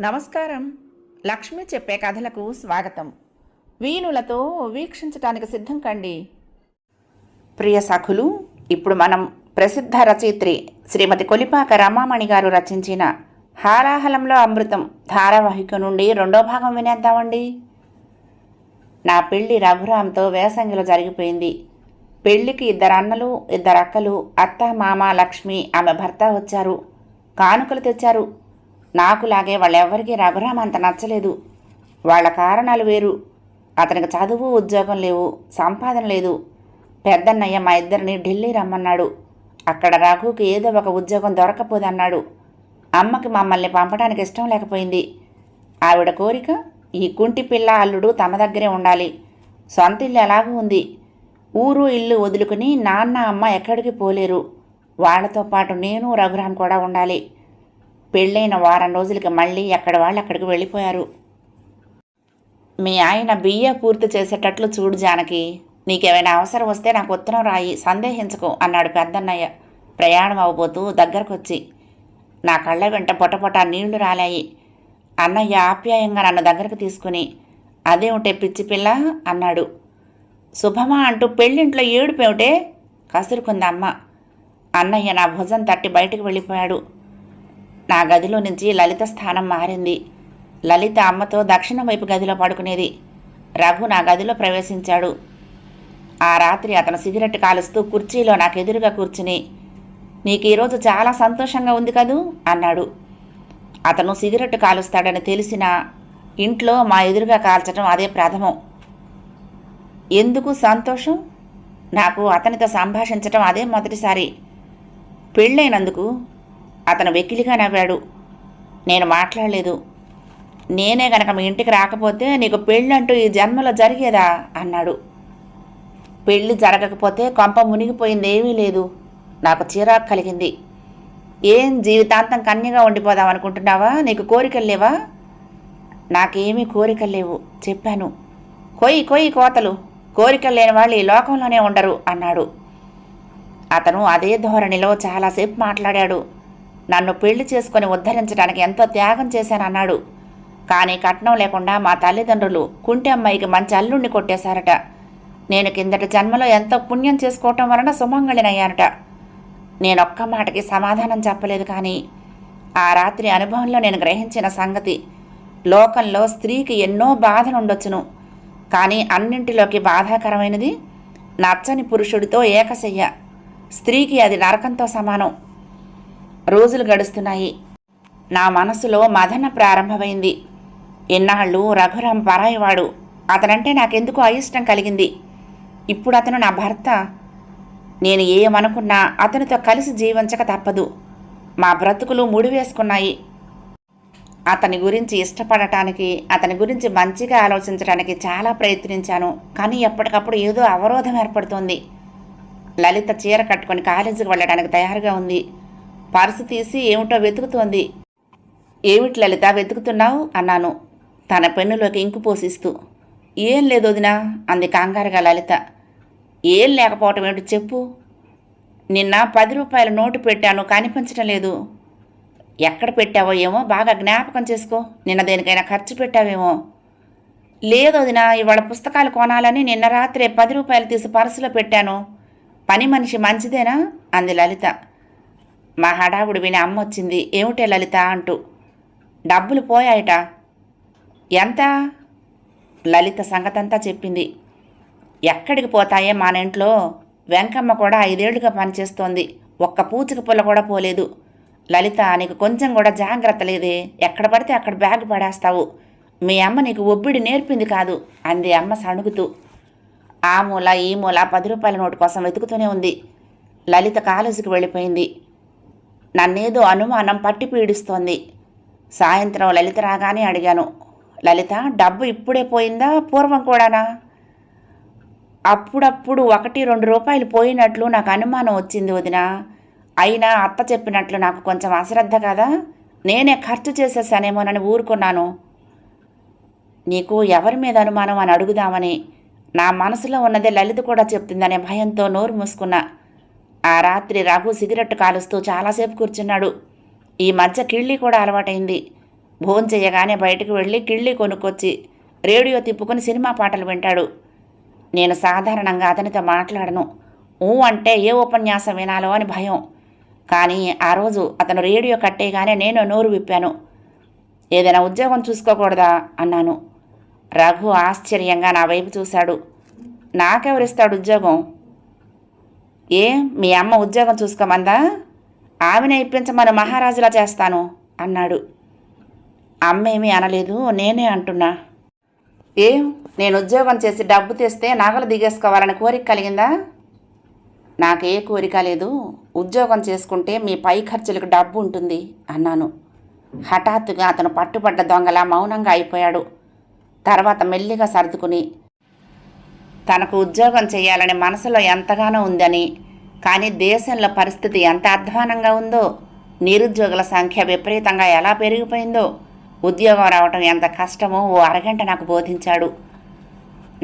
నమస్కారం. లక్ష్మి చెప్పే కథలకు స్వాగతం. వీణులతో వీక్షించటానికి సిద్ధం కండి. ప్రియ సఖులు ఇప్పుడు మనం ప్రసిద్ధ రచయిత్రి శ్రీమతి కొలిపాక రమామణి గారు రచించిన హారాహలంలో అమృతం ధారావాహిక నుండి రెండో భాగం వినేద్దామండి. నా పెళ్ళి రఘురాంతో వేసంగిలో జరిగిపోయింది. పెళ్ళికి ఇద్దరు అన్నలు ఇద్దరు అక్కలు అత్త మామ లక్ష్మి ఆమె భర్త వచ్చారు. కానుకలు తెచ్చారు. నాకులాగే వాళ్ళెవ్వరికీ రఘురామ అంత నచ్చలేదు. వాళ్ళ కారణాలు వేరు. అతనికి చదువు ఉద్యోగం లేవు సంపాదన లేదు. పెద్దన్నయ్య మా ఇద్దరిని ఢిల్లీ రమ్మన్నాడు. అక్కడ రఘుకి ఏదో ఒక ఉద్యోగం దొరకపోదన్నాడు. అమ్మకి మమ్మల్ని పంపడానికి ఇష్టం లేకపోయింది. ఆవిడ కోరిక ఈ కుంటి పిల్ల అల్లుడు తమ దగ్గరే ఉండాలి. సొంత ఇల్లు ఎలాగూ ఉంది. ఊరు ఇల్లు వదులుకుని నాన్న అమ్మ ఎక్కడికి పోలేరు. వాళ్ళతో పాటు నేను రఘురామ్ కూడా ఉండాలి. పెళ్ళైన వారం రోజులకి మళ్ళీ ఎక్కడ వాళ్ళు అక్కడికి వెళ్ళిపోయారు. మీ ఆయన బిఏ పూర్తి చేసేటట్లు చూడు జానకి నీకేమైనా అవసరం వస్తే నాకు ఉత్తరం రాయి సందేహించకు అన్నాడు పెద్దన్నయ్య. ప్రయాణం అవబోతూ దగ్గరకొచ్చి నా కళ్ళ వెంట పొటపొట నీళ్ళు రాలాయి. అన్నయ్య ఆప్యాయంగా నన్ను దగ్గరకు తీసుకుని అదేమిటే పిచ్చి పిల్ల? అన్నాడు. శుభమా అంటూ పెళ్ళింట్లో ఏడుపేమిటే కసురుకుందమ్మ అన్నయ్య నా భుజం తట్టి బయటికి వెళ్ళిపోయాడు. నా గదిలో నుంచి లలిత స్థానం మారింది. లలిత అమ్మతో దక్షిణం వైపు గదిలో పడుకునేది. రఘు నా గదిలో ప్రవేశించాడు. ఆ రాత్రి అతను సిగరెట్ కాలుస్తూ కుర్చీలో నాకు ఎదురుగా కూర్చుని నీకు ఈరోజు చాలా సంతోషంగా ఉంది కదూ? అన్నాడు. అతను సిగరెట్ కాలుస్తాడని తెలిసినా ఇంట్లో మా ఎదురుగా కాల్చడం అదే ప్రథమం. ఎందుకు సంతోషం? నాకు అతనితో సంభాషించటం అదే మొదటిసారి. పెళ్ళైనందుకు అతను వెకిలిగా నవ్వాడు. నేను మాట్లాడలేదు. నేనే గనక మీ ఇంటికి రాకపోతే నీకు పెళ్ళంటూ ఈ జన్మలో జరిగేదా? అన్నాడు. పెళ్ళి జరగకపోతే కొంప మునిగిపోయిందేమీ లేదు. నాకు చిరాకు కలిగింది. ఏం జీవితాంతం కన్యగా ఉండిపోదాం అనుకుంటున్నావా? నీకు కోరికలు లేవా? నాకేమీ కోరికలు లేవు. చెప్పాను. కొయ్యి కొయ్యి కోతలు. కోరికలు లేని వాళ్ళు ఈ లోకంలోనే ఉండరు అన్నాడు. అతను అదే ధోరణిలో చాలాసేపు మాట్లాడాడు. నన్ను పెళ్ళి చేసుకొని ఉద్ధరించడానికి ఎంతో త్యాగం చేశానన్నాడు. కానీ కట్నం లేకుండా మా తల్లిదండ్రులు కుంటి అమ్మాయికి మంచి అల్లుణ్ణి కొట్టేశారట. నేను కిందటి జన్మలో ఎంతో పుణ్యం చేసుకోవటం వలన సుమంగళినయ్యానట. నేనొక్క మాటకి సమాధానం చెప్పలేదు కానీ ఆ రాత్రి అనుభవంలో నేను గ్రహించిన సంగతి లోకంలో స్త్రీకి ఎన్నో బాధలుండొచ్చును. కానీ అన్నింటిలోకి బాధాకరమైనది నచ్చని పురుషుడితో ఏకశయ్య. స్త్రీకి అది నరకంతో సమానం. రోజులు గడుస్తున్నాయి. నా మనసులో మదన ప్రారంభమైంది. ఇన్నాళ్ళు రఘురాం పరాయివాడు. అతనంటే నాకెందుకు అయిష్టం కలిగింది. ఇప్పుడు అతను నా భర్త. నేను ఏమనుకున్నా అతనితో కలిసి జీవించక తప్పదు. మా బ్రతుకులు ముడివేసుకున్నాయి. అతని గురించి ఇష్టపడటానికి అతని గురించి మంచిగా ఆలోచించడానికి చాలా ప్రయత్నించాను. కానీ ఎప్పటికప్పుడు ఏదో అవరోధం ఏర్పడుతోంది. లలిత చీర కట్టుకొని కాలేజీకి వెళ్ళడానికి తయారుగా ఉంది. పర్సు తీసి ఏమిటో వెతుకుతోంది. ఏమిటి లలిత వెతుకుతున్నావు? అన్నాను. తన పెన్నులోకి ఇంకు పోసిస్తూ. ఏం లేదు వదినా అంది కంగారుగా లలిత. ఏం లేకపోవటం ఏమిటి చెప్పు. నిన్న పది రూపాయల నోటు పెట్టాను కనిపించడం లేదు. ఎక్కడ పెట్టావో ఏమో బాగా జ్ఞాపకం చేసుకో. నిన్న దేనికైనా ఖర్చు పెట్టావేమో. లేదు వదినా ఇవాళ పుస్తకాలు కొనాలని నిన్న రాత్రే పది రూపాయలు తీసి పర్సులో పెట్టాను. పని మనిషి మంచిదేనా? అంది లలిత. మా హడావుడు విని అమ్మ వచ్చింది ఏమిటే లలిత అంటూ. డబ్బులు పోయాయట. ఎంత? లలిత సంగతంతా చెప్పింది. ఎక్కడికి పోతాయే మన ఇంట్లో? వెంకమ్మ కూడా ఐదేళ్ళుగా పనిచేస్తోంది. ఒక్క పూచిక పుల్ల కూడా పోలేదు. లలిత నీకు కొంచెం కూడా జాగ్రత్త లేదే. ఎక్కడ పడితే అక్కడ బ్యాగ్ పడేస్తావు. మీ అమ్మ నీకు ఒబ్బిడి నేర్పింది కాదు. అంది అమ్మ సణుగుతూ. ఆ మూల ఈ మూల పది రూపాయల నోటు కోసం వెతుకుతూనే ఉంది. లలిత కాలేజీకి వెళ్ళిపోయింది. నన్నేదో అనుమానం పట్టి పీడిస్తోంది. సాయంత్రం లలిత రాగానే అడిగాను లలిత డబ్బు ఇప్పుడే పోయిందా? పూర్వం కూడానా? అప్పుడప్పుడు ఒకటి రెండు రూపాయలు పోయినట్లు నాకు అనుమానం వచ్చింది వదిన. అయినా అత్త చెప్పినట్లు నాకు కొంచెం అశ్రద్ధ కదా? నేనే ఖర్చు చేసేసానేమోనని ఊరుకున్నాను. నీకు ఎవరి మీద అనుమానం అని అడుగుదామని? నా మనసులో ఉన్నదే లలిత కూడా చెప్తుందనే భయంతో నోరు మూసుకున్నా. ఆ రాత్రి రఘు సిగరెట్ కాలుస్తూ చాలాసేపు కూర్చున్నాడు. ఈ మధ్య కిళ్ళి కూడా అలవాటైంది. భోంచెయ్యగానే బయటకు వెళ్ళి కిళ్ళి కొనుక్కొచ్చి రేడియో తిప్పుకొని సినిమా పాటలు వింటాడు. నేను సాధారణంగా అతనితో మాట్లాడను. ఊ అంటే ఏ ఉపన్యాసం వినాలో అని భయం. కానీ ఆ రోజు అతను రేడియో కట్టేయగానే నేను నోరు విప్పాను. ఏదైనా ఉద్యోగం చూసుకోకూడదా? అన్నాను. రఘు ఆశ్చర్యంగా నా వైపు చూశాడు. నాకెవరిస్తాడు ఉద్యోగం? ఏ మీ అమ్మ ఉద్యోగం చూసుకోమందా? ఆమెనే ఇప్పించమని మహారాజులా చేస్తాను అన్నాడు. అమ్మేమీ అనలేదు నేనే అంటున్నా. ఏ నేను ఉద్యోగం చేసి డబ్బు తెస్తే నగలు దిగేసుకోవాలని కోరిక కలిగిందా? నాకు ఏ కోరిక లేదు ఉద్యోగం చేసుకుంటే మీ పై ఖర్చులకు డబ్బు ఉంటుంది అన్నాను. హఠాత్తుగా అతను పట్టుబడ్డ దొంగలా మౌనంగా అయిపోయాడు. తర్వాత మెల్లిగా సర్దుకుని తనకు ఉద్యోగం చేయాలని మనసులో ఎంతగానో ఉందని కానీ దేశంలో పరిస్థితి ఎంత అధ్వానంగా ఉందో నిరుద్యోగుల సంఖ్య విపరీతంగా ఎలా పెరిగిపోయిందో ఉద్యోగం రావటం ఎంత కష్టమో ఓ అరగంట నాకు బోధించాడు.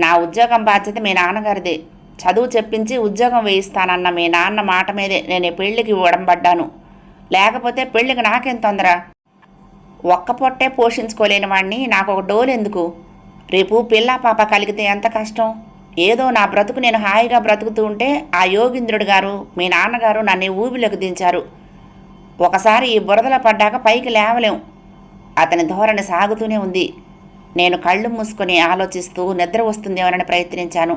నా ఉద్యోగం బాధ్యత మీ నాన్నగారిదే. చదువు చెప్పించి ఉద్యోగం వేయిస్తానన్న మీ నాన్న మాట మీదే నేను పెళ్ళికి ఉడంబడ్డాను. లేకపోతే పెళ్ళికి నాకేం తొందర? ఒక్క పొట్టే పోషించుకోలేని వాడిని నాకు ఒక డోలు ఎందుకు రేపు పిల్ల పాప కలిగితే ఎంత కష్టం? ఏదో నా బ్రతుకు నేను హాయిగా బ్రతుకుతూ ఉంటే ఆ యోగింద్రుడు గారు మీ నాన్నగారు నన్ను ఊబిలోకి దించారు. ఒకసారి ఈ బురదలో పడ్డాక పైకి లేవలేం. అతని ధోరణి సాగుతూనే ఉంది. నేను కళ్ళు మూసుకొని ఆలోచిస్తూ నిద్ర వస్తుందేమోనని ప్రయత్నించాను.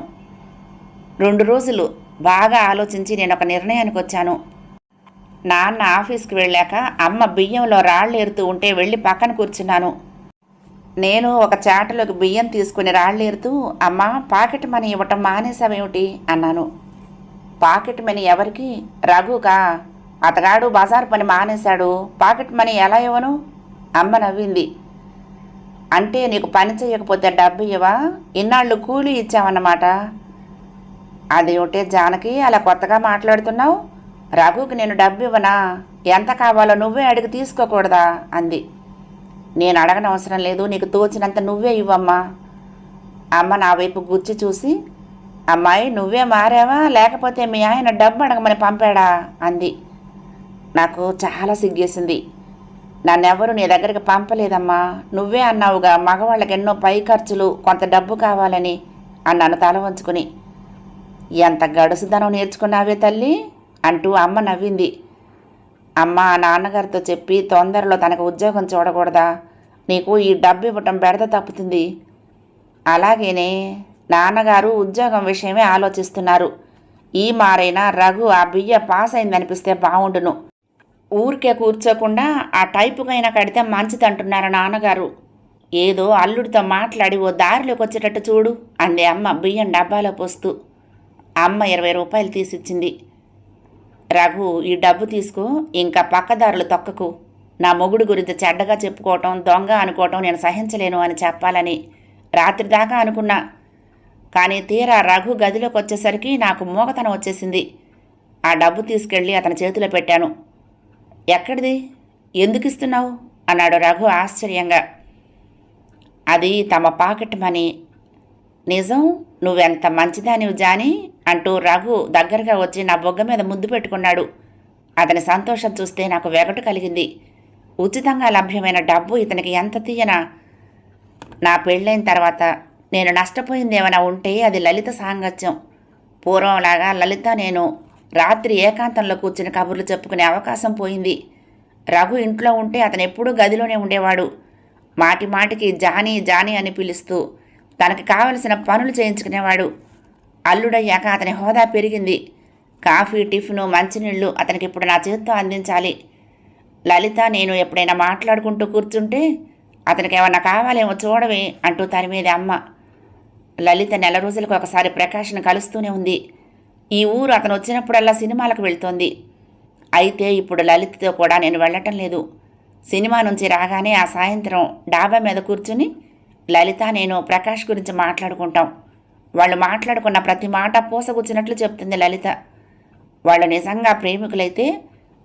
రెండు రోజులు బాగా ఆలోచించి నేను ఒక నిర్ణయానికి వచ్చాను. నాన్న ఆఫీస్కి వెళ్ళాక అమ్మ బియ్యంలో రాళ్ళు ఏరుతూ ఉంటే వెళ్ళి పక్కన కూర్చున్నాను. నేను ఒక చాటలోకి బియ్యం తీసుకుని రాళ్ళేరుతూ అమ్మ పాకెట్ మనీ ఇవ్వటం మానేసావేమిటి అన్నాను. పాకెట్ మనీ ఎవరికి? రఘుకా? అతగాడు బజార్ పని మానేశాడు. పాకెట్ మనీ ఎలా ఇవ్వను? అమ్మ నవ్వింది. అంటే నీకు పని చేయకపోతే డబ్బు ఇవ్వా? ఇన్నాళ్ళు కూలీ ఇచ్చావన్నమాట. అదేమిటే జానకి అలా కొత్తగా మాట్లాడుతున్నావు? రఘుకి నేను డబ్బు ఇవ్వనా? ఎంత కావాలో నువ్వే అడిగి తీసుకోకూడదా? అంది. నేను అడగనవసరం లేదు. నీకు తోచినంత నువ్వే ఇవ్వమ్మా. అమ్మ నా వైపు గుచ్చి చూసి అమ్మాయి నువ్వే మారావా? లేకపోతే మీ ఆయన డబ్బు అడగమని పంపాడా? అంది. నాకు చాలా సిగ్గేసింది నన్నెవరు నీ దగ్గరికి పంపలేదమ్మా. నువ్వే అన్నావుగా మగవాళ్ళకి ఎన్నో పై ఖర్చులు కొంత డబ్బు కావాలని అన్నాను తల వంచుకుని. ఎంత గడుసుదనం నేర్చుకున్నావే తల్లి? అంటూ అమ్మ నవ్వింది. అమ్మ నాన్నగారితో చెప్పి తొందరలో తనకు ఉద్యోగం చూడకూడదా? నీకు ఈ డబ్బు ఇవ్వటం బెడద తప్పుతుంది. అలాగేనే నాన్నగారు ఉద్యోగం విషయమే ఆలోచిస్తున్నారు. ఈ మారైనా రఘు ఆ బియ్య పాస్ అయిందనిపిస్తే బాగుండును ఊరికే కూర్చోకుండా ఆ టైపుకైనా కడితే మంచిదంటున్నారు నాన్నగారు. ఏదో అల్లుడితో మాట్లాడి ఓ దారిలోకి వచ్చేటట్టు చూడు అంది అమ్మ బియ్యం డబ్బాలో పోస్తూ. అమ్మ ఇరవై రూపాయలు తీసిచ్చింది. రఘు ఈ డబ్బు తీసుకో ఇంకా పక్కదారులు తొక్కకు. నా మొగుడు గురించి చెడ్డగా చెప్పుకోవటం దొంగ అనుకోవటం నేను సహించలేను అని చెప్పాలని రాత్రి దాకా అనుకున్నా. కానీ తీరా రఘు గదిలోకి వచ్చేసరికి నాకు మూగతనం వచ్చేసింది. ఆ డబ్బు తీసుకెళ్ళి అతని చేతిలో పెట్టాను. ఎక్కడిది? ఎందుకు ఇస్తున్నావు? అన్నాడు రఘు ఆశ్చర్యంగా. అది తమ పాకెట్ మనీ. నిజం నువ్వెంత మంచిదానివి జాని? అంటూ రఘు దగ్గరగా వచ్చి నా బొగ్గ మీద ముద్దు పెట్టుకున్నాడు. అతని సంతోషం చూస్తే నాకు వెగటు కలిగింది. ఉచితంగా లభ్యమైన డబ్బు ఇతనికి ఎంత తీయనా? నా పెళ్ళైన తర్వాత నేను నష్టపోయింది ఏమైనా ఉంటే అది లలిత సాంగత్యం. పూర్వంలాగా లలిత నేను రాత్రి ఏకాంతంలో కూర్చుని కబుర్లు చెప్పుకునే అవకాశం పోయింది. రఘు ఇంట్లో ఉంటే అతను ఎప్పుడూ గదిలోనే ఉండేవాడు. మాటి మాటికి జానీ జానీ అని పిలుస్తూ తనకి కావలసిన పనులు చేయించుకునేవాడు. అల్లుడయ్యాక అతని హోదా పెరిగింది. కాఫీ టిఫిను మంచినీళ్ళు అతనికి ఇప్పుడు నా చేత్తో అందించాలి. లలిత నేను ఎప్పుడైనా మాట్లాడుకుంటూ కూర్చుంటే అతనికి ఏమన్నా కావాలేమో చూడవే అంటూ తరిమేది అమ్మ. లలిత నెల రోజులకు ఒకసారి ప్రకాష్ను కలుస్తూనే ఉంది. ఈ ఊరు అతను వచ్చినప్పుడల్లా సినిమాలకు వెళ్తోంది. అయితే ఇప్పుడు లలితతో కూడా నేను వెళ్ళటం లేదు. సినిమా నుంచి రాగానే ఆ సాయంత్రం డాబా మీద కూర్చుని లలిత నేను ప్రకాష్ గురించి మాట్లాడుకుంటాం. వాళ్ళు మాట్లాడుకున్న ప్రతి మాట పూసగుచ్చినట్లు చెప్తుంది లలిత. వాళ్ళు నిజంగా ప్రేమికులైతే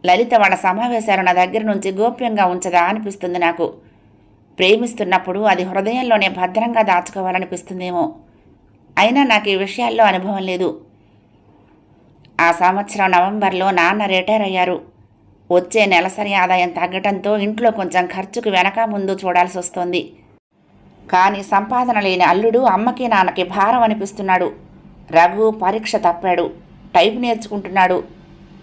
లలిత వాళ్ళ సమావేశాలు నా దగ్గర నుంచి గోప్యంగా ఉంచదా అనిపిస్తుంది నాకు. ప్రేమిస్తున్నప్పుడు అది హృదయంలోనే భద్రంగా దాచుకోవాలనిపిస్తుందేమో. అయినా నాకు ఈ విషయాల్లో అనుభవం లేదు. ఆ సంవత్సరం నవంబర్లో నాన్న రిటైర్ అయ్యారు. వచ్చే నెలసరి ఆదాయం తగ్గటంతో ఇంట్లో కొంచెం ఖర్చుకు వెనక ముందు చూడాల్సి వస్తోంది కానీ సంపాదన లేని అల్లుడు అమ్మకి నాన్నకి భారం అనిపిస్తున్నాడు. రఘు పరీక్ష తప్పాడు. టైప్ నేర్చుకుంటున్నాడు.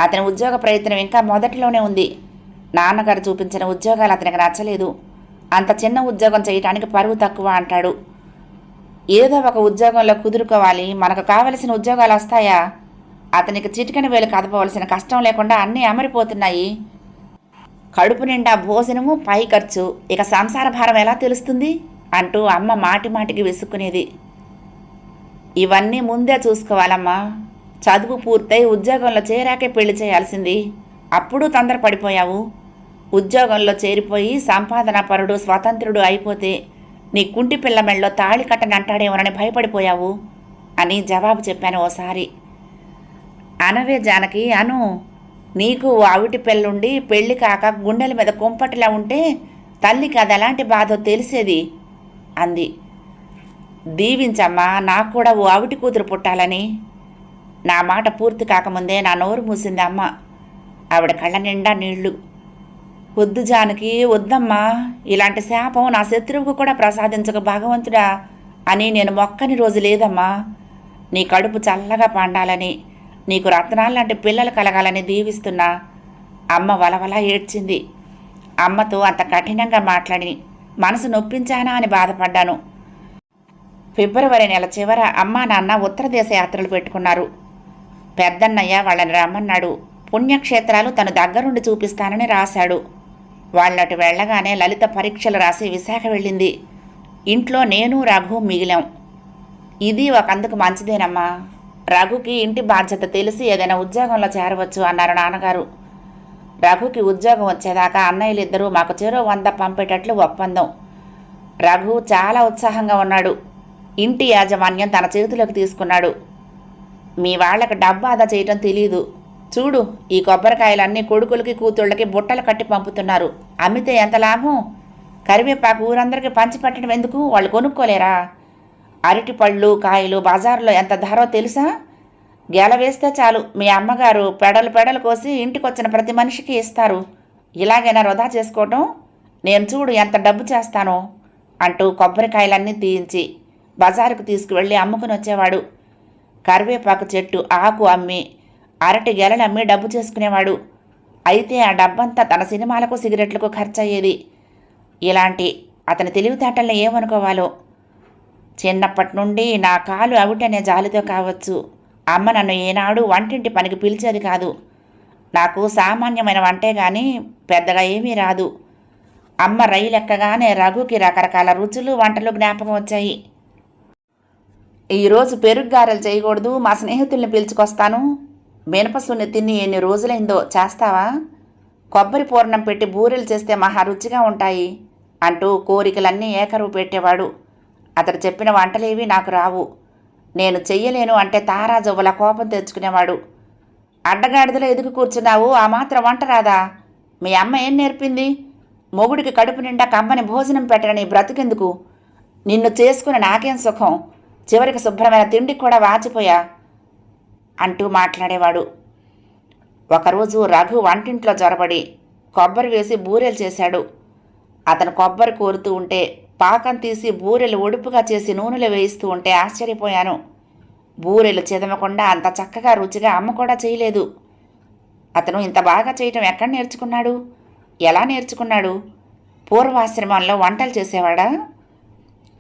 అతని ఉద్యోగ ప్రయత్నం ఇంకా మొదటిలోనే ఉంది. నాన్నగారు చూపించిన ఉద్యోగాలు అతనికి నచ్చలేదు. అంత చిన్న ఉద్యోగం చేయటానికి పరువు తక్కువ అంటాడు. ఏదో ఒక ఉద్యోగంలో కుదురుకోవాలి. మనకు కావలసిన ఉద్యోగాలు వస్తాయా? అతనికి చిటికెన వేలు కదపవలసిన కష్టం లేకుండా అన్నీ అమరిపోతున్నాయి. కడుపు నిండా భోజనము పై ఖర్చు. ఇక సంసార భారం ఎలా తెలుస్తుంది? అంటూ అమ్మ మాటి మాటికి విసుక్కునేది. ఇవన్నీ ముందే చూసుకోవాలమ్మా. చదువు పూర్తయి ఉద్యోగంలో చేరాకే పెళ్ళి చేయాల్సింది. అప్పుడు తొందరపడిపోయావు. ఉద్యోగంలో చేరిపోయి సంపాదన పరుడు స్వతంత్రుడు అయిపోతే నీ కుంటి పిల్ల మెళ్ళలో తాళి కట్టని అంటాడేమోనని భయపడిపోయావు అని జవాబు చెప్పాను ఓసారి. అనవే జానకి అను. నీకు ఆవిటి పెళ్ళుండి పెళ్ళి కాక గుండెల మీద కుంపటిలా ఉంటే తల్లికి అది ఎలాంటి బాధో తెలిసేది. అంది. దీవించమ్మా నాకు కూడా ఓ ఆవిటి కూతురు పుట్టాలని. నా మాట పూర్తి కాకముందే నా నోరు మూసింది అమ్మ. ఆవిడ కళ్ళ నిండా నీళ్ళు. వద్దు జానకి వద్దమ్మా. ఇలాంటి శాపం నా శత్రువుకు కూడా ప్రసాదించక భగవంతుడా అని నేను మొక్కని రోజు లేదమ్మా. నీ కడుపు చల్లగా పండాలని నీకు రత్నాలు లాంటి పిల్లలు కలగాలని దీవిస్తున్నా. అమ్మ వలవలా ఏడ్చింది. అమ్మతో అంత కఠినంగా మాట్లాడి మనసు నొప్పించానా అని బాధపడ్డాను. ఫిబ్రవరి నెల చివర అమ్మా నాన్న ఉత్తర దేశ యాత్రలు పెట్టుకున్నారు. పెద్దన్నయ్య వాళ్ళని రమ్మన్నాడు. పుణ్యక్షేత్రాలు తను దగ్గరుండి చూపిస్తానని రాశాడు. వాళ్ళటు వెళ్ళగానే లలిత పరీక్షలు రాసి విశాఖ వెళ్ళింది. ఇంట్లో నేను రఘు మిగిలాం. ఇది ఒకందుకు మంచిదేనమ్మా. రఘుకి ఇంటి బాధ్యత తెలిసి ఏదైనా ఉద్యోగంలో చేరవచ్చు అన్నారు నాన్నగారు. రఘుకి ఉద్యోగం వచ్చేదాకా అన్నయ్యలిద్దరూ మాకు చెరో వంద పంపేటట్లు ఒప్పందం. రఘు చాలా ఉత్సాహంగా ఉన్నాడు. ఇంటి యాజమాన్యం తన చేతిలోకి తీసుకున్నాడు. మీ వాళ్ళకి డబ్బు ఆదా చేయటం తెలియదు చూడు ఈ కొబ్బరికాయలన్నీ కొడుకులకి కూతుళ్ళకి బుట్టలు కట్టి పంపుతున్నారు. అమ్మితే ఎంత లాభం? కరివేపాకు ఊరందరికీ పంచిపెట్టడం ఎందుకు? వాళ్ళు కొనుక్కోలేరా? అరటి పళ్ళు కాయలు బజార్లో ఎంత ధరో తెలుసా? గెల వేస్తే చాలు. మీ అమ్మగారు పెడలు పెడలు కోసి ఇంటికొచ్చిన ప్రతి మనిషికి ఇస్తారు. ఇలాగైనా వృధా చేసుకోవటం? నేను చూడు ఎంత డబ్బు చేస్తానో అంటూ కొబ్బరికాయలన్నీ తీయించి బజారుకు తీసుకువెళ్ళి అమ్ముకుని వచ్చేవాడు. కరివేపాకు చెట్టు ఆకు అమ్మి అరటి గెలలు అమ్మి డబ్బు చేసుకునేవాడు. అయితే ఆ డబ్బంతా తన సినిమాలకు సిగరెట్లకు ఖర్చయ్యేది. ఇలాంటి అతని తెలివితేటల్ని ఏమనుకోవాలో? చిన్నప్పటి నుండి నా కాలు అవిటనే జాలితో కావచ్చు. అమ్మ నన్ను ఏనాడు వంటింటి పనికి పిలిచేది కాదు. నాకు సామాన్యమైన వంటే కానీ పెద్దగా ఏమీ రాదు. అమ్మ రైలు ఎక్కగానే రఘుకి రకరకాల రుచులు వంటలు జ్ఞాపకం వచ్చాయి. ఈరోజు పెరుగు గారెలు చేయకూడదు మా స్నేహితుల్ని పిలుచుకొస్తాను. మినపసుని తిని ఎన్ని రోజులైందో చేస్తావా? కొబ్బరి పూర్ణం పెట్టి బూరెలు చేస్తే మహా రుచిగా ఉంటాయి అంటూ కోరికలన్నీ ఏకరువు పెట్టేవాడు. అతడు చెప్పిన వంటలేవి నాకు రావు. నేను చెయ్యలేను అంటే తారాజవ్వల కోపం తెచ్చుకునేవాడు. అడ్డగాడిదలో ఎదుగు కూర్చున్నావు ఆ మాత్రం వంట రాదా? మీ అమ్మ ఏం నేర్పింది? మొగుడికి కడుపు నిండా కమ్మని భోజనం పెట్టడని బ్రతికెందుకు? నిన్ను చేసుకుని నాకేం సుఖం? చివరికి శుభ్రమైన తిండికి కూడా వాచిపోయా? అంటూ మాట్లాడేవాడు. ఒకరోజు రఘు వంటింట్లో జొరబడి కొబ్బరి వేసి బూరెలు చేశాడు. అతను కొబ్బరి కోరుతూ ఉంటే పాకం తీసి బూరెలు ఒడుపుగా చేసి నూనెలో వేయిస్తూ ఉంటే ఆశ్చర్యపోయాను. బూరెలు చెదమకుండా అంత చక్కగా రుచిగా అమ్మ కూడా చేయలేదు. అతను ఇంత బాగా చేయటం ఎక్కడ నేర్చుకున్నాడు? ఎలా నేర్చుకున్నాడు? పూర్వాశ్రమంలో వంటలు చేసేవాడా?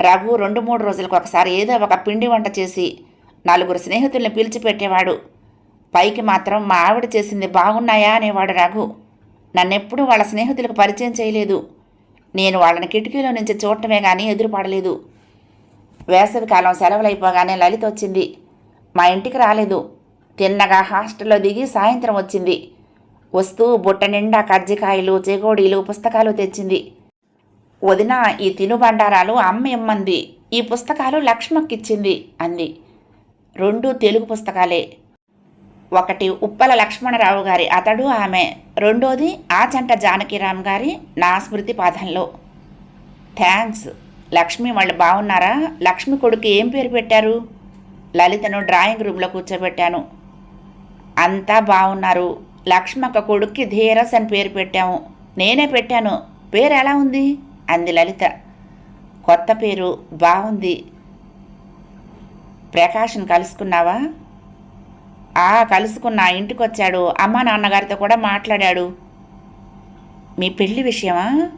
రఘు రెండు మూడు రోజులకు ఒకసారి ఏదో ఒక పిండి వంట చేసి నలుగురు స్నేహితుల్ని పిలిచిపెట్టేవాడు పైకి మాత్రం మా ఆవిడ చేసింది బాగున్నాయా అనేవాడు రఘు. నన్నెప్పుడూ వాళ్ళ స్నేహితులకు పరిచయం చేయలేదు. నేను వాళ్ళని కిటికీలో నుంచి చూడటమే కానీ ఎదురుపడలేదు. వేసవికాలం సెలవులైపోగానే లలిత వచ్చింది. మా ఇంటికి రాలేదు. తిన్నగా హాస్టల్లో దిగి సాయంత్రం వచ్చింది. వస్తూ బుట్ట నిండా కజ్జికాయలు చెగోడీలు పుస్తకాలు తెచ్చింది. వదిన ఈ తినుబండారాలు అమ్మ ఇమ్మంది. ఈ పుస్తకాలు లక్ష్మక్కిచ్చింది అంది. రెండు తెలుగు పుస్తకాలే. ఒకటి ఉప్పల లక్ష్మణరావు గారి అతడు ఆమె రెండోది ఆచంట జానకిరామ్ గారి నా స్మృతి పాదంలో. థ్యాంక్స్. లక్ష్మి వాళ్ళు బాగున్నారా? లక్ష్మి కొడుకు ఏం పేరు పెట్టారు? లలితను డ్రాయింగ్ రూమ్లో కూర్చోబెట్టాను. అంతా బాగున్నారు. లక్ష్మక్క కొడుక్కి ధీరస్ అని పేరు పెట్టాము. నేనే పెట్టాను. పేరు ఎలా ఉంది? అంది లలిత. కొత్త పేరు బాగుంది. ప్రకాష్ని కలుసుకున్నావా? ఆ కలుసుకున్న ఇంటికి వచ్చాడు అమ్మా నాన్నగారితో కూడా మాట్లాడాడు. మీ పెళ్ళి విషయమా?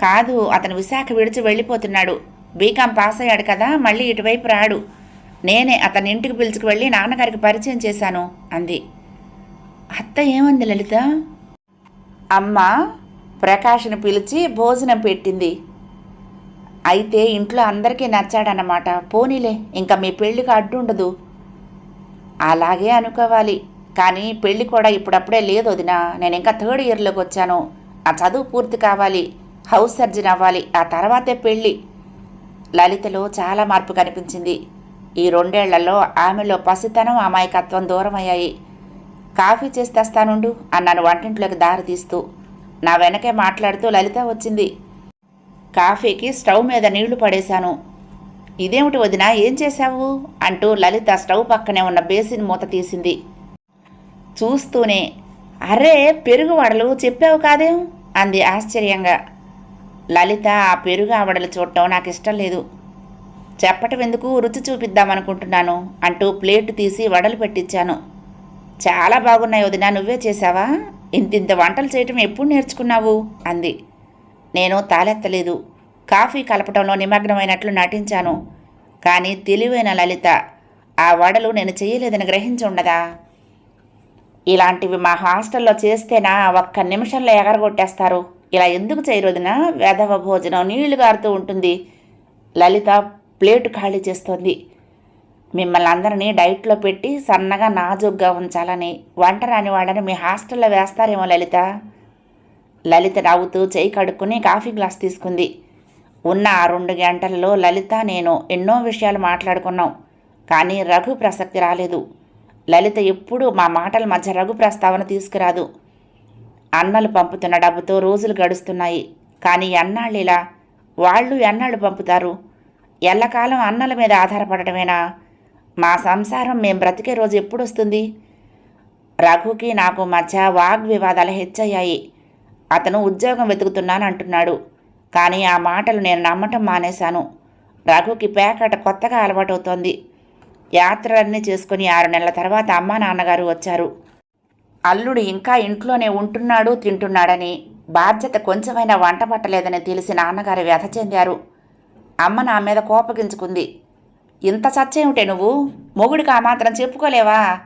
కాదు అతను విశాఖ విడిచి వెళ్ళిపోతున్నాడు. బీకాం పాస్ అయ్యాడు కదా మళ్ళీ ఇటువైపు రాడు. నేనే అతని ఇంటికి పిలుచుకు వెళ్ళి నాన్నగారికి పరిచయం చేశాను అంది. అత్త ఏమంది లలిత? అమ్మ ప్రకాష్ని పిలిచి భోజనం పెట్టింది. అయితే ఇంట్లో అందరికీ నచ్చాడన్నమాట. పోనీలే ఇంకా మీ పెళ్ళికి అడ్డు ఉండదు అలాగే అనుకోవాలి. కానీ పెళ్ళి కూడా ఇప్పుడప్పుడే లేదు వదినా. నేను ఇంకా థర్డ్ ఇయర్లోకి వచ్చాను. ఆ చదువు పూర్తి కావాలి. హౌస్ సర్జన్ అవ్వాలి. ఆ తర్వాతే పెళ్ళి. లలితలో చాలా మార్పు కనిపించింది. ఈ రెండేళ్ళలో ఆమెలో పసితనం అమాయకత్వం దూరమయ్యాయి. కాఫీ చేసి తెస్తానుండు అన్నాను వంటింట్లోకి దారి తీస్తూ. నా వెనకే మాట్లాడుతూ లలిత వచ్చింది. కాఫీకి స్టవ్ మీద నీళ్ళు పడేశాను. ఇదేమిటి వదినా ఏం చేశావు? అంటూ లలిత స్టవ్ పక్కనే ఉన్న బేసిన్ మూత తీసింది. చూస్తూనే అరే పెరుగు వడలు చెప్పావు కాదేం? అంది ఆశ్చర్యంగా. లలిత ఆ పెరుగు ఆవడలు చూడటం నాకు ఇష్టం లేదు. చెప్పటం ఎందుకు? రుచి చూపిద్దామనుకుంటున్నాను అంటూ ప్లేటు తీసి వడలు పెట్టించాను. చాలా బాగున్నాయి వదినా నువ్వే చేశావా? ఇంతింత వంటలు చేయటం ఎప్పుడు నేర్చుకున్నావు? అంది. నేను తాలెత్తలేదు కాఫీ కలపటంలో నిమగ్నమైనట్లు నటించాను. కానీ తెలివైన లలిత ఆ వడలు నేను చేయలేదని గ్రహించి ఉండదా ఇలాంటివి మా హాస్టల్లో చేస్తేనా ఒక్క నిమిషంలో ఎగరగొట్టేస్తారు. ఇలా ఎందుకు చేయరోదిన వేధవ భోజనం నీళ్ళు గారుతూ ఉంటుంది. లలిత ప్లేటు ఖాళీ చేస్తోంది. మిమ్మల్ని అందరినీ డైట్లో పెట్టి సన్నగా నాజుగ్గా ఉంచాలని వంట రాని వాళ్ళని మీ హాస్టల్లో వేస్తారేమో లలిత. లలిత నవ్వుతూ చేయి కడుక్కుని కాఫీ గ్లాస్ తీసుకుంది. ఉన్న ఆ రెండు గంటల్లో లలిత నేను ఎన్నో విషయాలు మాట్లాడుకున్నాం. కానీ రఘు ప్రసక్తి రాలేదు. లలిత ఎప్పుడూ మా మాటల మధ్య రఘు ప్రస్తావన తీసుకురాదు. అన్నలు పంపుతున్న డబ్బుతో రోజులు గడుస్తున్నాయి. కానీ ఎన్నాళ్ళు ఇలా? వాళ్ళు ఎన్నాళ్ళు పంపుతారు? ఎల్లకాలం అన్నల మీద ఆధారపడటమేనా? మా సంసారం మేం బ్రతికే రోజు ఎప్పుడొస్తుంది? రఘుకి నాకు మధ్య వాగ్వివాదాలు హెచ్చయ్యాయి. అతను ఉద్యోగం వెతుకుతున్నాను అంటున్నాడు కానీ ఆ మాటలు నేను నమ్మటం మానేశాను. రఘుకి పేకట కొత్తగా అలవాటవుతోంది. యాత్రలన్నీ చేసుకుని ఆరు నెలల తర్వాత అమ్మా నాన్నగారు వచ్చారు. అల్లుడు ఇంకా ఇంట్లోనే ఉంటున్నాడు తింటున్నాడని బాధ్యత కొంచెమైనా వంట పట్టలేదని తెలిసి నాన్నగారు వ్యధ చెందారు. అమ్మ నా మీద కోపగించుకుంది. ఇంత చచ్చేమిటే నువ్వు? మొగుడికి ఆ మాత్రం చెప్పుకోలేవా?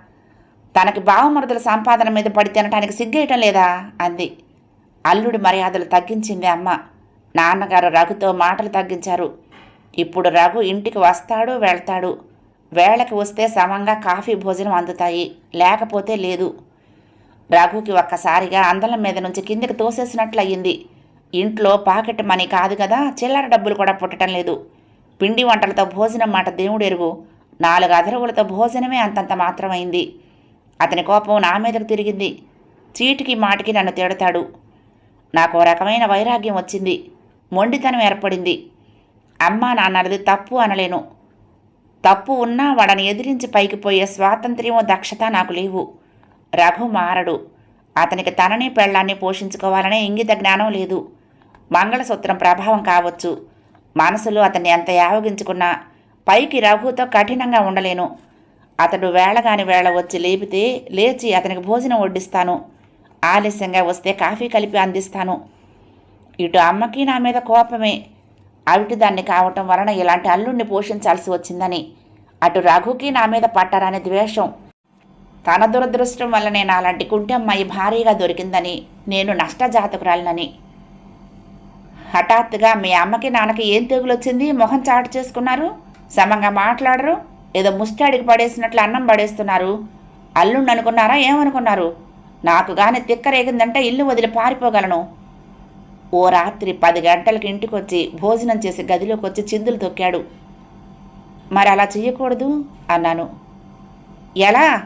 తనకి బావమరుదుల సంపాదన మీద పడి తినటానికి సిగ్గేయటం లేదా? అంది. అల్లుడి మర్యాదలు తగ్గించింది అమ్మ. నాన్నగారు రఘుతో మాటలు తగ్గించారు. ఇప్పుడు రఘు ఇంటికి వస్తాడు వెళ్తాడు. వేళకి వస్తే సమంగా కాఫీ భోజనం అందుతాయి. లేకపోతే లేదు. రఘుకి ఒక్కసారిగా అందలం మీద నుంచి కిందికి తోసేసినట్లు అయింది ఇంట్లో పాకెట్ మనీ కాదు కదా చిల్లర డబ్బులు కూడా పుట్టడం లేదు. పిండి వంటలతో భోజనం మాట దేవుడు ఎరుగు నాలుగు అదరువులతో భోజనమే అంతంత మాత్రమైంది. అతని కోపం నా మీదకు తిరిగింది. చీటికి మాటికి నన్ను తిడతాడు. నాకు ఓ రకమైన వైరాగ్యం వచ్చింది. మొండితనం ఏర్పడింది. అమ్మా నాన్నది తప్పు అనలేను. తప్పు ఉన్నా వాడని ఎదిరించి పైకి పోయే స్వాతంత్ర్యమో దక్షత నాకు లేవు. రఘు మారడు. అతనికి తనని పెళ్ళాన్ని పోషించుకోవాలనే ఇంగిత జ్ఞానం లేదు. మంగళసూత్రం ప్రభావం కావచ్చు. మనసులో అతన్ని ఎంత యావగించుకున్నా పైకి రఘుతో కఠినంగా ఉండలేను. అతడు వేళగాని వేళ వచ్చి లేపితే లేచి అతనికి భోజనం వడ్డిస్తాను. ఆలస్యంగా వస్తే కాఫీ కలిపి అందిస్తాను. ఇటు అమ్మకి నా మీద కోపమే. అవిటి దాన్ని కావటం వలన ఇలాంటి అల్లుణ్ణి పోషించాల్సి వచ్చిందని. అటు రఘుకి నా మీద పట్టారనే ద్వేషం. తన దురదృష్టం వల్లనే నాలాంటి కుంటమ్మాయి భారీగా దొరికిందని నేను నష్టజాతకురాలినని. హఠాత్తుగా మీ అమ్మకి నాన్నకి ఏం తెగులొచ్చింది? మొహం చాటు చేసుకున్నారు? సమంగా మాట్లాడరు? ఏదో ముష్టాడికి పడేసినట్లు అన్నం పడేస్తున్నారు? అల్లుండి అనుకున్నారా ఏమనుకున్నారు? నాకు గాని తిక్కరేగిందంటే ఇల్లు వదిలి పారిపోగలను. ఓ రాత్రి పది గంటలకు ఇంటికొచ్చి భోజనం చేసి గదిలోకి వచ్చి చిందులు తొక్కాడు. మరి అలా చెయ్యకూడదు? అన్నాను. ఎలా?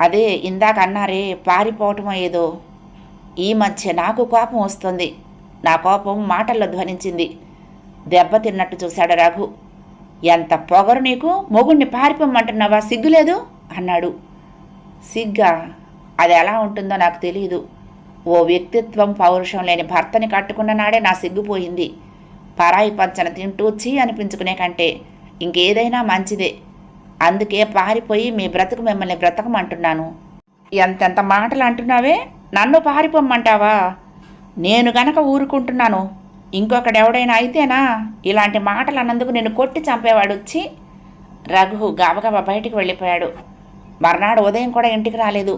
అదే ఇందాక అన్నారే పారిపోవటం ఏదో. ఈ మధ్య నాకు కోపం వస్తుంది. నా కోపం మాటల్లో ధ్వనించింది. దెబ్బతిన్నట్టు చూశాడు రఘు. ఎంత పొగరు నీకు? మొగుణ్ణి పారిపోమ్మంటున్నావా? సిగ్గులేదు? అన్నాడు. సిగ్గా? అది ఎలా ఉంటుందో నాకు తెలియదు ఓ వ్యక్తిత్వం పౌరుషం లేని భర్తని కట్టుకున్న నాడే నా సిగ్గుపోయింది పరాయి పంచన తింటూ చీ అనిపించుకునే కంటే ఇంకేదైనా మంచిదే. అందుకే పారిపోయి మీ బ్రతుకు మిమ్మల్ని బ్రతకమంటున్నాను. ఎంతెంత మాటలు అంటున్నావే? నన్ను పారిపోమ్మంటావా? నేను గనక ఊరుకుంటున్నాను. ఇంకొకడెవడైనా అయితేనా? ఇలాంటి మాటలు అన్నందుకు నేను కొట్టి చంపేవాడు వచ్చి రఘు గబగబా బయటికి వెళ్ళిపోయాడు. మర్నాడు ఉదయం కూడా ఇంటికి రాలేదు.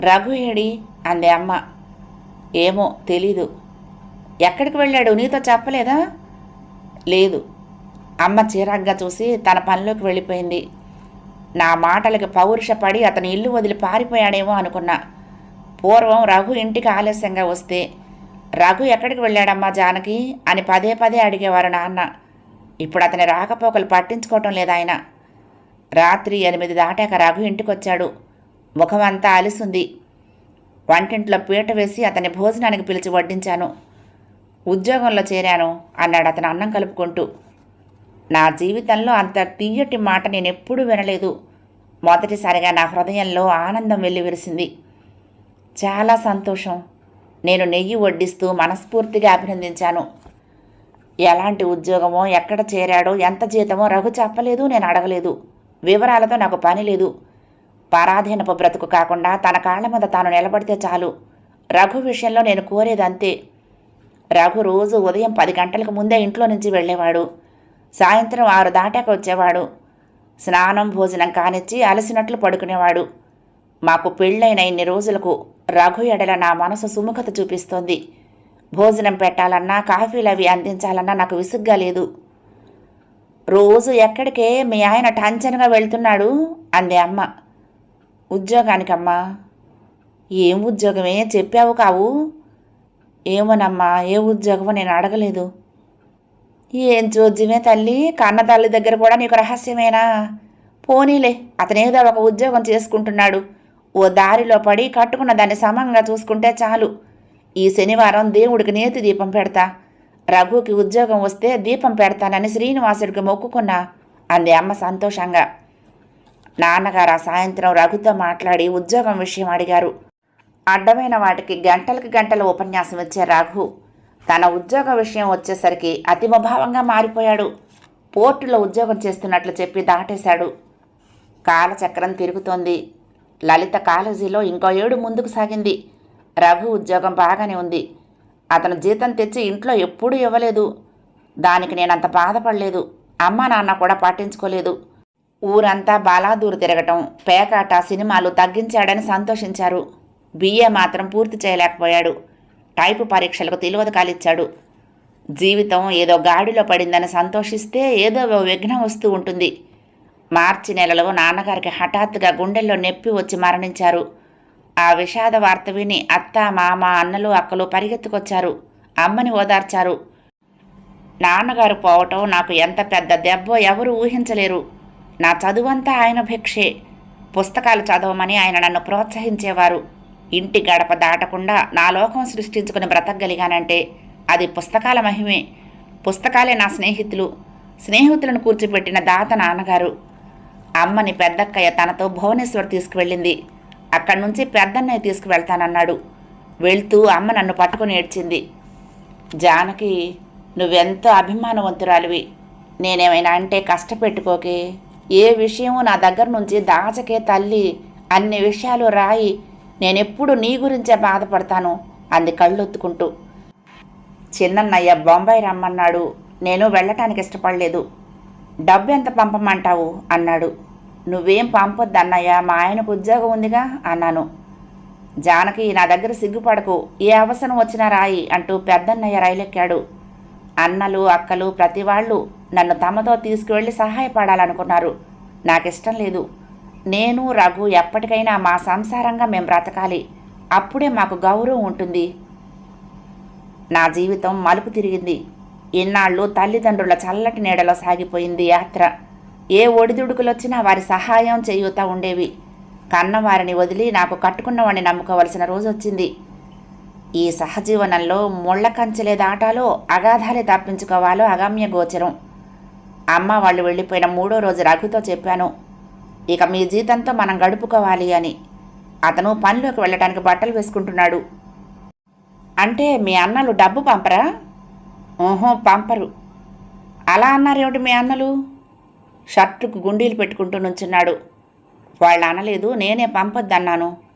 రఘు ఏడి అంది అమ్మ. ఏమో తెలీదు. ఎక్కడికి వెళ్ళాడు? నీతో చెప్పలేదా? లేదు. అమ్మ చిరాగ్గా చూసి తన పనిలోకి వెళ్ళిపోయింది. నా మాటలకి పౌరుషపడి అతని ఇల్లు వదిలి పారిపోయాడేమో అనుకున్నా. పూర్వం రఘు ఇంటికి ఆలస్యంగా వస్తే రఘు ఎక్కడికి వెళ్ళాడమ్మా జానకి? అని పదే పదే అడిగేవారు నాన్న. ఇప్పుడు అతని రాకపోకలు పట్టించుకోవటం లేదు ఆయన. రాత్రి ఎనిమిది దాటాక రఘు ఇంటికి వచ్చాడు ముఖమంతా అలిసుంది. వంటింట్లో పీట వేసి అతని భోజనానికి పిలిచి వడ్డించాను. ఉద్యోగంలో చేరాను అన్నాడు అతను అన్నం కలుపుకుంటూ. నా జీవితంలో అంత తీయటి మాట నేను ఎప్పుడూ వినలేదు. మొదటిసారిగా నా హృదయంలో ఆనందం వెల్లివిరిసింది చాలా సంతోషం. నేను నెయ్యి వడ్డిస్తూ మనస్ఫూర్తిగా అభినందించాను. ఎలాంటి ఉద్యోగమో ఎక్కడ చేరాడో ఎంత జీతమో రఘు చెప్పలేదు నేను అడగలేదు. వివరాలతో నాకు పని లేదు. పరాధీనపు బ్రతుకు కాకుండా తన కాళ్ళ మీద తాను నిలబడితే చాలు. రఘు విషయంలో నేను కోరేది అంతే. రఘు రోజు ఉదయం పది గంటలకు ముందే ఇంట్లో నుంచి వెళ్ళేవాడు. సాయంత్రం ఆరు దాటాక వచ్చేవాడు. స్నానం భోజనం కానిచ్చి అలసినట్లు పడుకునేవాడు. మాకు పెళ్ళైన ఇన్ని రోజులకు రఘు ఎడల నా మనసు సుముఖత చూపిస్తోంది. భోజనం పెట్టాలన్నా కాఫీలు అవి అందించాలన్నా నాకు విసుగ్గా లేదు. రోజు ఎక్కడికే మీ ఆయన టంచనగా వెళ్తున్నాడు? అంది అమ్మ. ఉద్యోగానికమ్మా. ఏం ఉద్యోగమే చెప్పావు కావు. ఏమోనమ్మా ఏ ఉద్యోగమో నేను అడగలేదు. ఏం చూద్యమే తల్లి కన్న తల్లి దగ్గర కూడా నీకు రహస్యమేనా? పోనీలే అతనేదో ఒక ఉద్యోగం చేసుకుంటున్నాడు. ఓ దారిలో పడి కట్టుకున్న దాన్ని సమంగా చూసుకుంటే చాలు. ఈ శనివారం దేవుడికి నేతి దీపం పెడతా. రఘుకి ఉద్యోగం వస్తే దీపం పెడతానని శ్రీనివాసుడికి మొక్కుకున్నా. అంది అమ్మ సంతోషంగా. నాన్నగారు ఆ సాయంత్రం రఘుతో మాట్లాడి ఉద్యోగం విషయం అడిగారు. అడ్డమైన వాటికి గంటలకు గంటల ఉపన్యాసం ఇచ్చే రఘు తన ఉద్యోగ విషయం వచ్చేసరికి అతిమభావంగా మారిపోయాడు. పోర్టులో ఉద్యోగం చేస్తున్నట్లు చెప్పి దాటేశాడు. కాలచక్రం తిరుగుతోంది. లలిత కాలేజీలో ఇంకో ఏడు ముందుకు సాగింది. రఘు ఉద్యోగం బాగానే ఉంది. అతను జీతం తెచ్చి ఇంట్లో ఎప్పుడూ ఇవ్వలేదు. దానికి నేనంత బాధపడలేదు. అమ్మా నాన్న కూడా పాటించుకోలేదు. ఊరంతా బాలాదూరు తిరగటం పేకాట సినిమాలు తగ్గించాడని సంతోషించారు. బిఏ మాత్రం పూర్తి చేయలేకపోయాడు. టైపు పరీక్షలకు తెలియదు కాలిచ్చాడు. జీవితం ఏదో గాడిలో పడిందని సంతోషిస్తే ఏదో విఘ్నం వస్తూ ఉంటుంది. మార్చి నెలలో నాన్నగారికి హఠాత్తుగా గుండెల్లో నొప్పి వచ్చి మరణించారు. ఆ విషాద వార్త విని అత్త మామ అన్నలు అక్కలు పరిగెత్తుకొచ్చారు. అమ్మని ఓదార్చారు. నాన్నగారు పోవటం నాకు ఎంత పెద్ద దెబ్బో ఎవరు ఊహించలేరు. నా చదువంతా ఆయన భిక్షే. పుస్తకాలు చదవమని ఆయన నన్ను ప్రోత్సహించేవారు. ఇంటి గడప దాటకుండా నా లోకం సృష్టించుకుని బ్రతకగలిగానంటే అది పుస్తకాల మహిమే. పుస్తకాలే నా స్నేహితులు. స్నేహితులను కూర్చోబెట్టిన దాత నాన్నగారు. అమ్మని పెద్దక్కయ్య తనతో భువనేశ్వర్ తీసుకువెళ్ళింది. అక్కడి నుంచి పెద్దన్నయ్య తీసుకువెళ్తానన్నాడు. వెళ్తూ అమ్మ నన్ను పట్టుకుని ఏడ్చింది. జానకి నువ్వెంతో అభిమానవంతురాలివి. నేనేమైనా అంటే కష్టపెట్టుకోకే. ఏ విషయము నా దగ్గర నుంచి దాచకే తల్లి అన్ని విషయాలు రాయి నేనెప్పుడు నీ గురించే బాధపడతాను అంది కళ్ళొత్తుకుంటూ. చిన్నన్నయ్య బొంబాయి రమ్మన్నాడు నేను వెళ్ళటానికి ఇష్టపడలేదు. డబ్బు ఎంత పంపమంటావు? అన్నాడు. నువ్వేం పంపొద్దన్నయ్య మా ఆయనకు ఉద్యోగం ఉందిగా? అన్నాను. జానకి నా దగ్గర సిగ్గుపడకు ఏ అవసరం వచ్చినా రాయి అంటూ పెద్దన్నయ్య రైలెక్కాడు. అన్నలు అక్కలు ప్రతి వాళ్ళు నన్ను తమతో తీసుకువెళ్ళి సహాయపడాలనుకున్నారు. నాకిష్టం లేదు. నేను రఘు ఎప్పటికైనా మా సంసారంగా మేము బ్రతకాలి. అప్పుడే మాకు గౌరవం ఉంటుంది. నా జీవితం మలుపు తిరిగింది. ఇన్నాళ్ళు తల్లిదండ్రుల చల్లటి నీడలో సాగిపోయింది యాత్ర. ఏ ఒడిదుడుకులొచ్చినా వారి సహాయం చేయూత ఉండేవి. కన్నవారిని వదిలి నాకు కట్టుకున్నవాడిని నమ్ముకోవలసిన రోజు వచ్చింది ఈ సహజీవనంలో ముళ్ళ కంచెలే దాటాలో అగాధాలే తప్పించుకోవాలో అగమ్య గోచరం. అమ్మ వాళ్ళు వెళ్ళిపోయిన మూడో రోజు రఘుతో చెప్పాను ఇక మీ జీతంతో మనం గడుపుకోవాలి అని. అతను పనిలోకి వెళ్ళడానికి బట్టలు వేసుకుంటున్నాడు. అంటే మీ అన్నలు డబ్బు పంపరా? ఓహో పంపరు. అలా అన్నారేమిటి మీ అన్నలు? షర్టుకు గుండీలు పెట్టుకుంటూ నుంచున్నాడు. వాళ్ళు అనలేదు నేనే పంపొద్దన్నాను.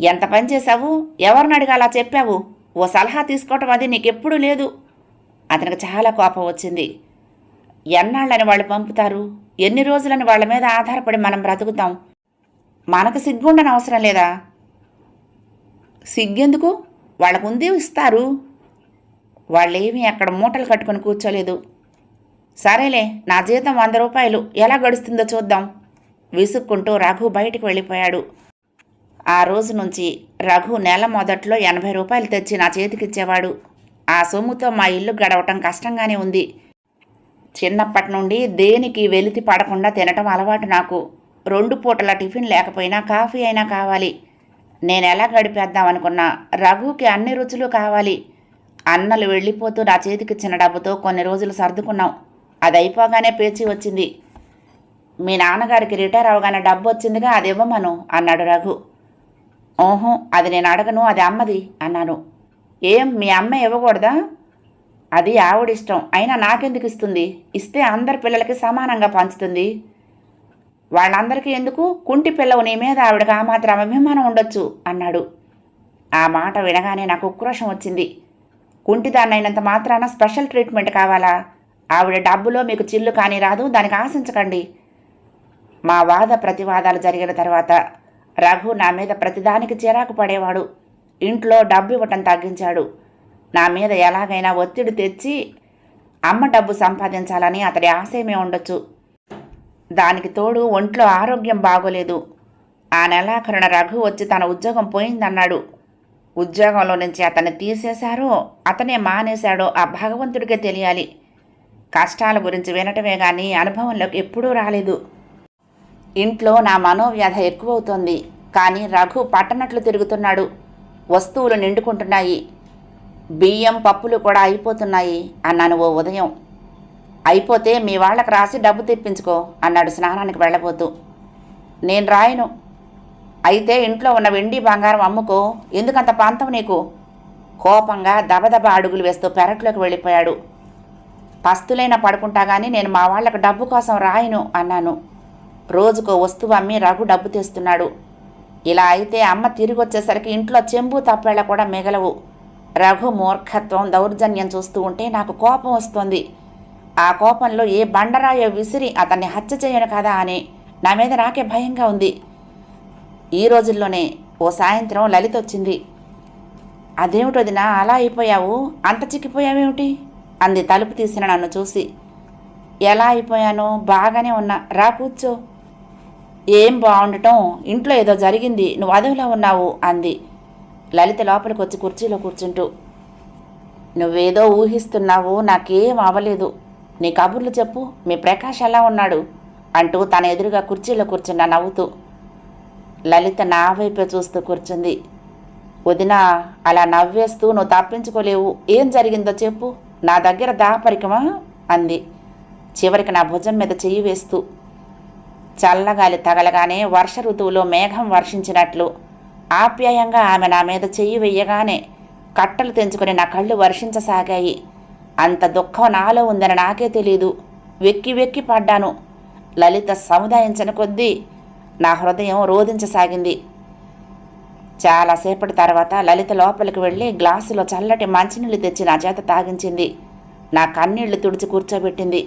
ఎంత పని చేశావు? ఎవరిని అడిగి అలా చెప్పావు? ఓ సలహా తీసుకోవటం అది నీకెప్పుడూ లేదు. అతనికి చాలా కోపం వచ్చింది. ఎన్నాళ్ళని వాళ్ళు పంపుతారు? ఎన్ని రోజులని వాళ్ళ మీద ఆధారపడి మనం బ్రతుకుతాం? మనకు సిగ్గుండని అవసరం లేదా? సిగ్గెందుకు? వాళ్ళకు ఉంది ఇస్తారు? వాళ్ళేమీ అక్కడ మూటలు కట్టుకొని కూర్చోలేదు. సరేలే నా జీతం వంద రూపాయలు. ఎలా గడుస్తుందో చూద్దాం. విసుక్కుంటూ రఘు బయటికి వెళ్ళిపోయాడు. ఆ రోజు నుంచి రఘు నెల మొదట్లో ఎనభై రూపాయలు తెచ్చి నా చేతికిచ్చేవాడు. ఆ సొమ్ముతో మా ఇల్లు గడవటం కష్టంగానే ఉంది. చిన్నప్పటి నుండి దేనికి వెలితి పడకుండా తినటం అలవాటు నాకు. రెండు పూటల టిఫిన్ లేకపోయినా కాఫీ అయినా కావాలి. నేను ఎలా గడిపేద్దాం అనుకున్నా రఘుకి అన్ని రుచులు కావాలి. అన్నలు వెళ్ళిపోతూ నా చేతికిచ్చిన డబ్బుతో కొన్ని రోజులు సర్దుకున్నాం. అది అయిపోగానే పేచి వచ్చింది. మీ నాన్నగారికి రిటైర్ అవగానే డబ్బు వచ్చిందిగా అది ఇవ్వమను అన్నాడు రఘు. ఓహో అది నేను అడగను అది అమ్మది అన్నాను. ఏం మీ అమ్మ ఇవ్వకూడదా? అది ఆవిడిష్టం అయినా నాకెందుకు ఇస్తుంది? ఇస్తే అందరి పిల్లలకి సమానంగా పంచుతుంది. వాళ్ళందరికీ ఎందుకు? కుంటి పిల్లవు నీ మీద ఆవిడకి ఆ మాత్రం అభిమానం ఉండొచ్చు అన్నాడు. ఆ మాట వినగానే నాకు ఉక్రోషం వచ్చింది. కుంటిదాన్నైనంత మాత్రాన స్పెషల్ ట్రీట్మెంట్ కావాలా? ఆవిడ డబ్బులో మీకు చిల్లు కానీ రాదు దానికి ఆశించకండి. మా వాద ప్రతివాదాలు జరిగిన తర్వాత రఘు నా మీద ప్రతిదానికి చిరాకు పడేవాడు. ఇంట్లో డబ్బు ఇవ్వటం తగ్గించాడు. నా మీద ఎలాగైనా ఒత్తిడి తెచ్చి అమ్మ డబ్బు సంపాదించాలని అతడి ఆశయమే ఉండొచ్చు. దానికి తోడు ఒంట్లో ఆరోగ్యం బాగోలేదు. ఆ నెలాఖరున రఘు వచ్చి తన ఉద్యోగం పోయిందన్నాడు. ఉద్యోగంలో నుంచి అతన్ని తీసేశారో అతనే మానేశాడో ఆ భగవంతుడికే తెలియాలి. కష్టాల గురించి వినటమే కానీ అనుభవంలోకి ఎప్పుడూ రాలేదు. ఇంట్లో నా మనోవ్యధ ఎక్కువవుతోంది కానీ రఘు పట్టనట్లు తిరుగుతున్నాడు. వస్తువులు నిండుకుంటున్నాయి. బియ్యం పప్పులు కూడా అయిపోతున్నాయి అన్నాను ఓ ఉదయం. అయిపోతే మీ వాళ్ళకి రాసి డబ్బు తెప్పించుకో అన్నాడు స్నానానికి వెళ్ళబోతూ. నేను రాయను. అయితే ఇంట్లో ఉన్న వెండి బంగారం అమ్ముకో ఎందుకంత పాంతం నీకు? కోపంగా దబదబ అడుగులు వేస్తూ పెరట్లోకి వెళ్ళిపోయాడు. పస్తులైనా పడుకుంటా కానీ నేను మా వాళ్ళకు డబ్బు కోసం రాయను అన్నాను. రోజుకో వస్తువు అమ్మి రఘు డబ్బు తెస్తున్నాడు. ఇలా అయితే అమ్మ తిరిగి వచ్చేసరికి ఇంట్లో చెంబు తప్పేళ్ళ కూడా మిగలవు. రఘు మూర్ఖత్వం దౌర్జన్యం చూస్తూ ఉంటే నాకు కోపం వస్తుంది. ఆ కోపంలో ఏ బండరాయో విసిరి అతన్ని హత్య చేయను కదా అని నా మీద నాకే భయంగా ఉంది. ఈ రోజుల్లోనే ఓ సాయంత్రం లలిత వచ్చింది. అదేమిటోదినా అలా అయిపోయావు? అంత చిక్కిపోయావేమిటి? అంది తలుపు తీసిన నన్ను చూసి. ఎలా అయిపోయాను? బాగానే ఉన్నా. రా కూర్చో. ఏం బాగుండటం? ఇంట్లో ఏదో జరిగింది. నువ్వు అదవులా ఉన్నావు? అంది. లలిత లోపలికి వచ్చి కుర్చీలో కూర్చుంటూ. నువ్వేదో ఊహిస్తున్నావు. నాకేం అవ్వలేదు. నీ కబుర్లు చెప్పు. మీ ప్రకాష్ ఎలా ఉన్నాడు? అంటూ తన ఎదురుగా కుర్చీలో కూర్చున్న నవ్వుతూ. లలిత నా వైపే చూస్తూ కూర్చుంది. వదిన అలా నవ్వేస్తూ నువ్వు తప్పించుకోలేవు. ఏం జరిగిందో చెప్పు. నా దగ్గర దాపరికమా అంది. చివరికి నా భుజం మీద చెయ్యి వేస్తూ. చల్లగాలి తగలగానే వర్ష ఋతువులో మేఘం వర్షించినట్లు. ఆప్యాయంగా ఆమె నా మీద చెయ్యి వెయ్యగానే కట్టలు తెంచుకొని నా కళ్ళు వర్షించసాగాయి. అంత దుఃఖం నాలో ఉందని నాకే తెలీదు. వెక్కి వెక్కి పడ్డాను. లలిత సముదాయించిన కొద్దీ నా హృదయం రోధించసాగింది. చాలాసేపటి తర్వాత లలిత లోపలికి వెళ్ళి గ్లాసులో చల్లటి మంచినీళ్ళు తెచ్చి నా చేత తాగించింది. నా కన్నీళ్ళు తుడిచి కూర్చోబెట్టింది.